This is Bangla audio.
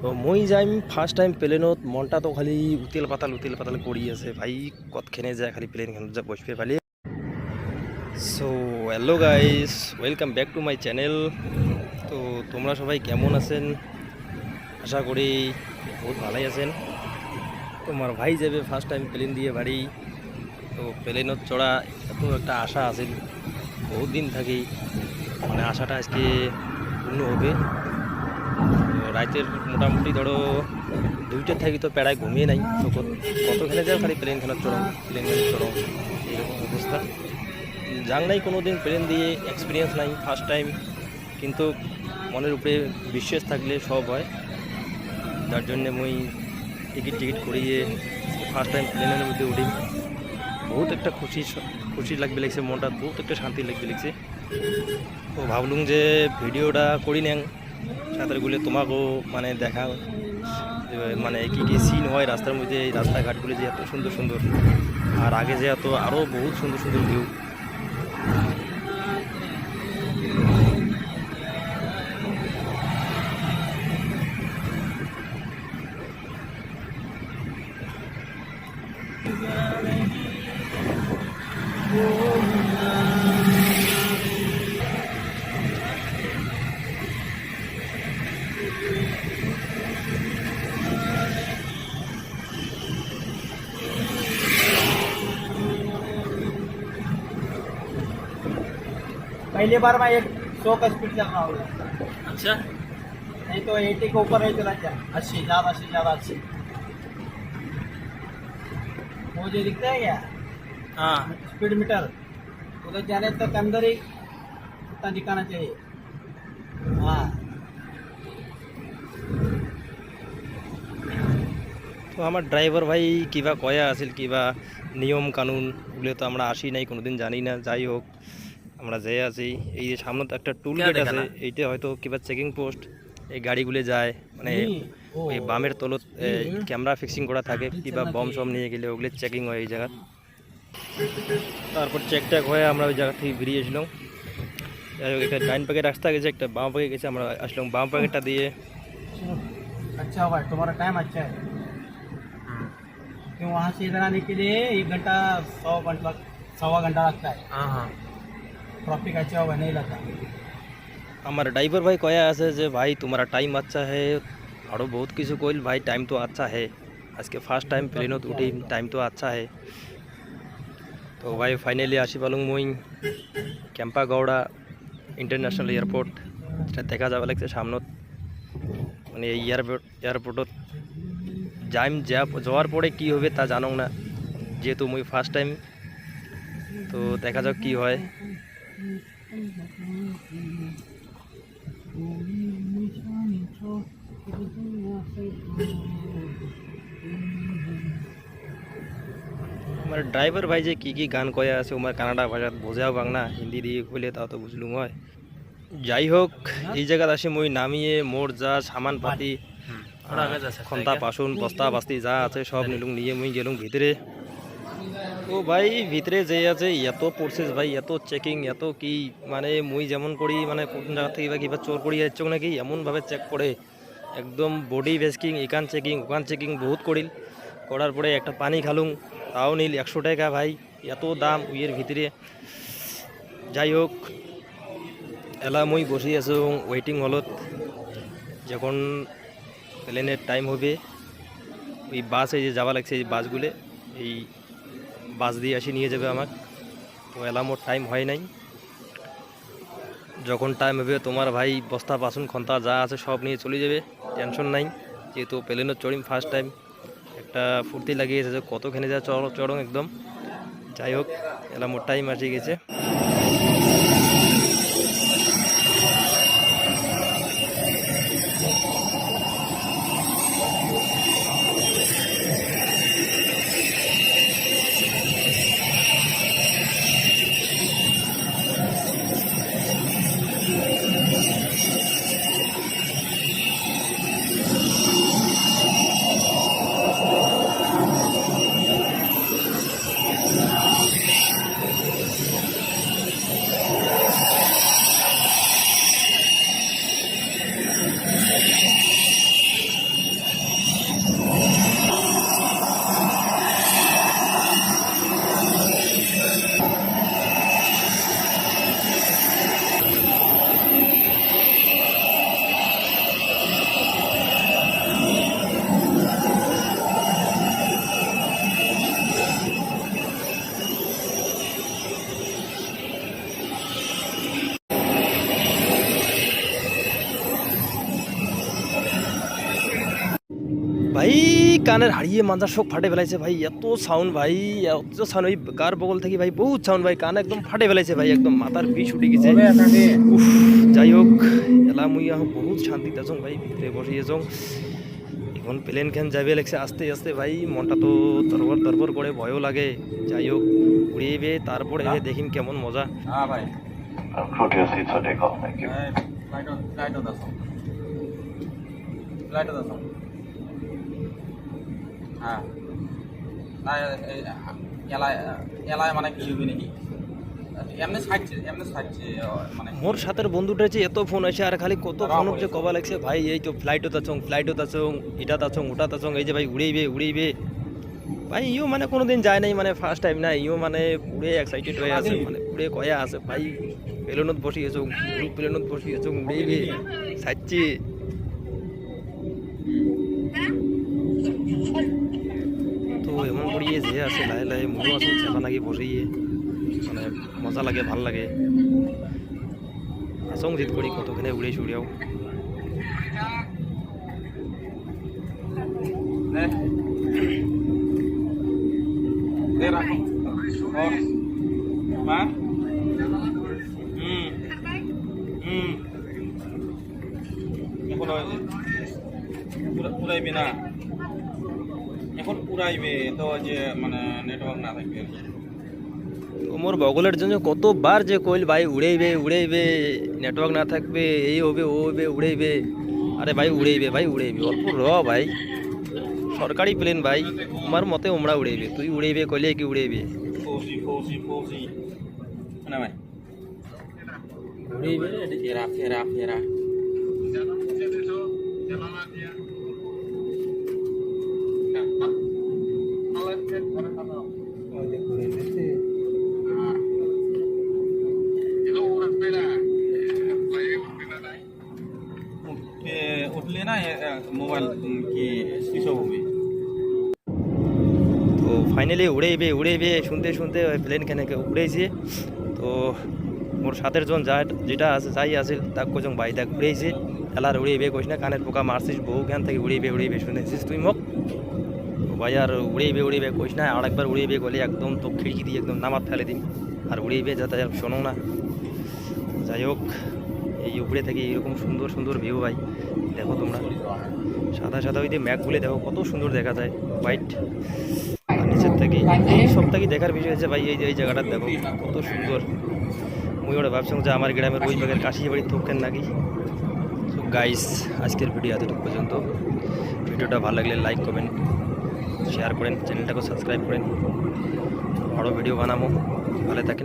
তো মই যাইম ফার্স্ট টাইম প্লেনত মনটা তো খালি উতিল পাতাল উতিল পাতাল করি আছে। ভাই কতখানে যায় খালি প্লেন খান যা বসবে খালি। So hello guys welcome back to my channel তো তোমরা সবাই কেমন আছেন? আশা করি বহুত ভালোই আছেন। তোমার ভাই যাবে ফার্স্ট টাইম প্লেন দিয়ে বাড়ি। তো প্লেনত চড়া এত একটা আশা আছে। বহুত দিন থাকি। মানে আশাটা আজকে পূর্ণ হবে। রাতের মোটামুটি ধরো দুইটার থাকি তো পেড়ায় ঘুমিয়ে নাই। তো কত- খেলে যাও খালি প্লেন খেলার চড়ম প্লেন খেলার চড়ম এরকম অবস্থা। যাং নাই কোনো দিন প্লেন দিয়ে এক্সপিরিয়েন্স নাই ফার্স্ট টাইম কিন্তু মনের উপরে বিশ্বাস থাকলে সব হয়। যার জন্যে মুই টিকিট টিকিট করিয়ে ফার্স্ট টাইম প্লেনের মধ্যে উঠি। বহুত একটা খুশি খুশি লাগবে লাগছে, মনটা বহুত একটা শান্তি লাগবে লাগছে। তো ভাবলুম যে ভিডিওটা করি নেন সাঁতারগুলো তোমাকেও মানে দেখা মানে কি কি সিন হয় রাস্তার মধ্যে, এই রাস্তাঘাটগুলি যে এত সুন্দর সুন্দর। আর আগে যে এত আরও বহুত সুন্দর সুন্দর ভিউ पहली बार मैं एक सौ का स्पीड चल रहा हूँ আচ্ছা नहीं तो एटी के ऊपर नहीं चला जा अस्सी ज़्यादा अस्सी ज़्यादा अस्सी वो जो दिखता है क्या হ্যাঁ स्पीड मीटर उधर जाने तक अंदर ही उतना दिखाना चाहिए हाँ তো আমার ড্রাইভার ভাই কিবা কয়া আছিল কিবা নিয়ম কানুন ওগুলো তো আমরা আসি নাই কোনোদিন জানি না যাই হোক আমরা যেয়ে আছি এই যে সামনে তো একটা টুল গেট আছে এইটা হয়তো কিবা চেকিং পোস্ট এই গাড়িগুলো যায় মানে ওই বামের তলত ক্যামেরা ফিক্সিং করা থাকে কিবা বম সম নিয়ে গেলে ওগুলো চেকিং হয় এই জায়গা তারপর চেক টেক হয়ে আমরা ওই জায়গা থেকে বেরিয়ে এসলাম যাই হোক একটা ডাইন প্যাকেট রাস্তা গেছে একটা বাম প্যাকেট গেছে আমরা আসলাম বাম প্যাকেটটা দিয়ে चलो, अच्छा हुआ तुम्हारा टाइम अच्छा है क्योंकि वहाँ से इधर आने के लिए एक घंटा सौ घंटा सवा घंटा लगता है হ্যাঁ হ্যাঁ ट्रफिक अच्छा हो, नहीं लगता हमारे ड्राइवर भाई कह जे, भाई, तुम्हारा टाइम अच्छा है। और बहुत किस कहल भाई टाइम तो अच्छा है। आज के फ़र्स्ट टाइम प्लेन उठी टाइम तो अच्छा है। तो भाई फाइनाली आसपाल मुई केम्पागौड़ा इंटरनेशनल एयरपोर्ट जैसे देखा जा सामन, मैंने एयरपोर्ट जाम जा पड़े कि जानूना जेहेतु मुई फार्ष्ट टाइम तो देखा जाए আমার ড্রাইভার ভাই যে কি কি গান কয়ে আছে আমার কানাডা ভাষা বোঝাও বাংলা হিন্দি দিয়ে কইলে তাও তো বুঝলুম হয়। যাই হোক এই জায়গাত আসি মই নামিয়ে মোর যা সামান পাতি খন্তা পাসুন বস্তা বাস্তি যা আছে সব নিলুম নিয়ে মুই গেলুম ভিতরে। ও ভাই, ভিতরে যে আছে, এত প্রসেস ভাই, এত চেকিং এত কি মানে মুই যেমন করি মানে কোন জায়গা থেকে বা কিবা চোর করি যাচ্ছ নাকি এমনভাবে চেক করে। একদম বডি ভেস্কিং এখান চেকিং ওখান চেকিং বহুত করিল। করার পরে একটা পানি খালুম, তাও নিল একশো টাকা ভাই, এত দাম উইয়ের ভিতরে। যাই হোক, এলা মুই বসে আছো ওয়েটিং হলত। যখন প্লেনের টাইম হবে, ওই বাস এই যে যাওয়া লাগছে, এই বাসগুলো এই বাস দিয়ে আসি, নিয়ে যাবে আমার তো এলা মোর টাইম হয় নাই। যখন টাইম হবে, তোমার ভাই বস্তা, বাসন, খন্তা যা আছে সব নিয়ে চলে যাবে টেনশন নাই। যেহেতু প্লেনের চড়িম ফার্স্ট টাইম একটা ফুর্তি লাগিয়েছে যে কতখানে যা চড় একদম। যাই হোক এলা মোর টাইম আসে গেছে। কানের হারিয়ে মাঞ্জা শোক ফাটে ফেলাইছে ভাই এত সাউন্ড ভাই এত সাউন্ড ওই কার বগল থেকে ভাই বহুত সাউন্ড ভাই কান একদম ফাটে ফেলাইছে ভাই একদম মাথার বিষ উঠে গেছে। উফ যাই হোক এলা মুই আহ বহুত শান্তিতে আছো ভাই ভিতরে বসে আছো এখন প্লেন খান যাবে লাগছে আস্তে আস্তে ভাই মনটা তো তরবর তরবর করে ভয়ও লাগে। যাই হোক উড়িয়ে তারপরে দেখিম কেমন মজা। হ্যাঁ ভাই। Takeoff. হ্যাঁ। এলাই এলাই মানে কি হবে নাকি? এমনি ছাড়ছে এমনি ছাড়ছে মানে মোর সাথের বন্ধুটা যে এত ফোন আছে আর খালি কত ফোন যে কবা লাগছে ভাই এই তো ফ্লাইটত আছং ফ্লাইটত আছং ইটাত আছং ওটাত আছং এই যে ভাই উড়েইবে উড়েইবে। ভাই ইও মানে কোনোদিন যায় নাই মানে ফার্স্ট টাইম না ইও মানে পুরে এক্সাইটেড হয়ে আছে মানে পুরে কয়া আছে ভাই প্লেনত বসি আছো গ্রুপ প্লেনত বসি আছো উড়েইবে তো এমন করিয়ে যে আছে, লাহে লাহে ময়ো আছো চেপা লাগি বসিয়ে মানে মজা লাগে, ভালো লাগে। আসং জিত করি কতখানে উড়ে উড়িয়াও নে দে রাখো ও মা হুম হুম এখন ওই যে উড়া- উড়াইবে না। এখন উড়াইবে তো যে মানে নেটওয়ার্ক না থাকবে। মোর বগলের জন্য কতবার যে কইল ভাই উড়েইবে উড়েইবে নেটওয়ার্ক না থাকবে এই হবে ও হবে উড়েইবে। আরে ভাই উড়েইবে ভাই উড়েইবে অল্প র ভাই। সরকারি প্লেন ভাই আমার মতে ওমরা উড়েইবে তুই উড়েইবে কইলে কি উড়েইবে? না ভাই। উড়াইবে ফেরা ফেরা ফেরা ফাইনালি উড়েইবে উড়েইবে শুনতে শুনতে প্লেন কেনে উড়েছে তো মোর সাথের জন যা যেটা আছে, যাই আছে, তাক কজন ভাই তাক উড়েছে এলার উড়েইবে কইস না, কানের পোকা মারছিস বহু জ্ঞান থেকে উড়েইবে উড়েইবে শুনেছিস তুই মোক? ভাই আর উড়েইবে উড়েইবে কইস না, আর একবার উড়েইবে গলে একদম তো খিড়কি দিয়ে একদম নামাত ফেলে দিন আর উড়েইবে যাতে আর শোনো না। যাই হোক, এই উপরে থেকে এইরকম সুন্দর সুন্দর ভিউ ভাই। দেখো তোমরা। সাদা সাদা ওই যে ম্যাঘগুলি দেখো, কত সুন্দর দেখা যায়। হোয়াইট নিচের এই থেকে দেখার বিষয় হচ্ছে ভাই, এই যে, এই জায়গাটা দেখো, কত সুন্দর। মুই ওটা ভাবছিলাম যে আমার গ্রামের ওই বাগের কাশি বাড়ি থাকেন নাকি? তো গাইস আজকের ভিডিও এতটুকু পর্যন্ত। ভিডিওটা ভালো লাগলে লাইক করবেন শেয়ার করেন চ্যানেলটাকে সাবস্ক্রাইব করেন। আরও ভিডিও বানাবো। ভালো থাকেন।